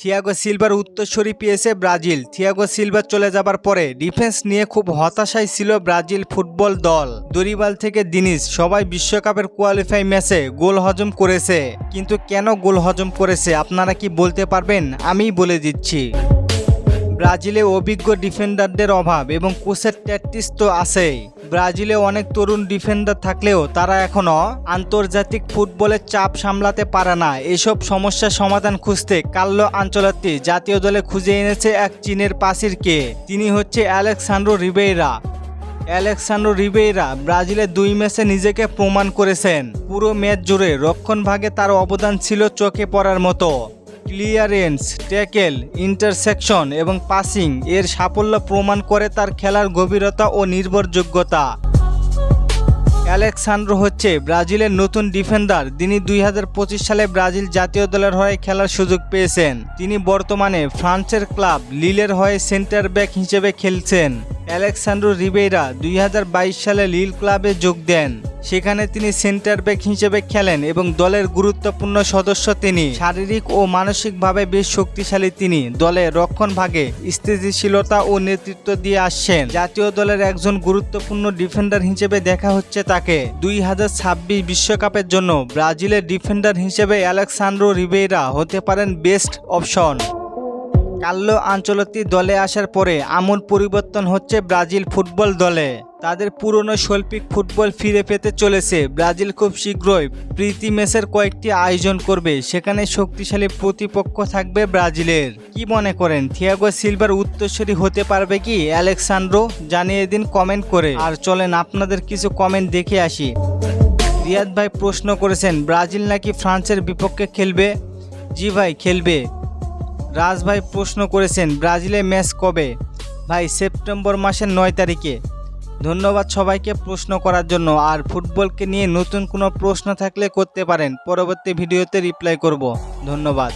Thiago silver উত্তরসূরি পেয়েছে Brazil. Thiago silver চলে যাবার পরে ডিফেন্স নিয়ে খুব হতাশায় ছিল ব্রাজিল ফুটবল দল। দরিবাল থেকে দিনিস সবাই বিশ্বকাপের কোয়ালিফাই ম্যাচে গোল হজম করেছে। কিন্তু কেন গোল হজম করেছে আপনারা কি বলতে পারবেন? আমি বলে দিচ্ছি। ব্রাজিলে অভিজ্ঞ ডিফেন্ডারদের অভাব এবং কোচের ট্যাকটিস তো আছেই। ব্রাজিলে অনেক তরুণ ডিফেন্ডার থাকলেও তারা এখনও আন্তর্জাতিক ফুটবলের চাপ সামলাতে পারে না। এসব সমস্যার সমাধান খুঁজতে কাল্লো আঞ্চলাত্তি জাতীয় দলে খুঁজে এনেছে এক চীনের পাসিরকে তিনি হচ্ছে অ্যালেক্সান্ড্রো রিবেইরা। অ্যালেক্সান্ড্রো রিবেইরা ব্রাজিলের দুই ম্যাচে নিজেকে প্রমাণ করেছেন। পুরো ম্যাচ জুড়ে রক্ষণভাগে তার অবদান ছিল চোখে পড়ার মতো। ক্লিয়ারেন্স, ট্যাকেল, ইন্টারসেকশন এবং পাসিং এর সাফল্য প্রমাণ করে তার খেলার গভীরতা ও নির্ভরযোগ্যতা। অ্যালেক্সান্ড্রো হচ্ছে ব্রাজিলের নতুন ডিফেন্ডার। তিনি দুই হাজার পঁচিশ সালে ব্রাজিল জাতীয় দলের হয়ে খেলার সুযোগ পেয়েছেন। তিনি বর্তমানে ফ্রান্সের ক্লাব লিলের হয়ে সেন্টার ব্যাক হিসেবে খেলছেন। অ্যালেক্সান্ড্রো রিবেইরা দুই হাজার বাইশ সালে লিল ক্লাবে যোগ দেন। সেখানে তিনি সেন্টার ব্যাক হিসেবে খেলেন এবং দলের গুরুত্বপূর্ণ সদস্য তিনি। শারীরিক ও মানসিকভাবে বেশ শক্তিশালী তিনি। দলে রক্ষণ ভাগে স্থিতিশীলতা ও নেতৃত্ব দিয়ে আসছেন। জাতীয় দলের একজন গুরুত্বপূর্ণ ডিফেন্ডার হিসেবে দেখা হচ্ছে তাকে। দুই হাজার ছাব্বিশ বিশ্বকাপের জন্য ব্রাজিলের ডিফেন্ডার হিসেবে অ্যালেক্সান্ড্রো রিবেইরা হতে পারেন বেস্ট অপশন। কাল্লো আঞ্চলতি দলে আসার পরে আমূল পরিবর্তন হচ্ছে ব্রাজিল ফুটবল দলে। তাদের পুরনো শৈল্পিক ফুটবল ফিরে পেতে চলেছে। ব্রাজিল খুব শীঘ্রই প্রীতি ম্যাচের কয়েকটি আয়োজন করবে। সেখানে শক্তিশালী প্রতিপক্ষ থাকবে ব্রাজিলের। কি মনে করেন? থিয়াগো সিলভার উত্তরসূরি হতে পারবে কি? অ্যালেক্সান্ড্রো জানিয়ে দিন কমেন্ট করে। আর চলেন আপনাদের কিছু কমেন্ট দেখে আসি। রিয়াদ ভাই প্রশ্ন করেছেন, ব্রাজিল নাকি ফ্রান্সের বিপক্ষে খেলবে? জি ভাই, খেলবে। রাজ ভাই প্রশ্ন করেছেন, ব্রাজিলে ম্যাচ কবে? ভাই, সেপ্টেম্বর মাসের নয় তারিখে। ধন্যবাদ সবাইকে প্রশ্ন করার জন্য। আর ফুটবলকে নিয়ে নতুন কোনো প্রশ্ন থাকলে করতে পারেন। পরবর্তী ভিডিওতে রিপ্লাই করব। ধন্যবাদ।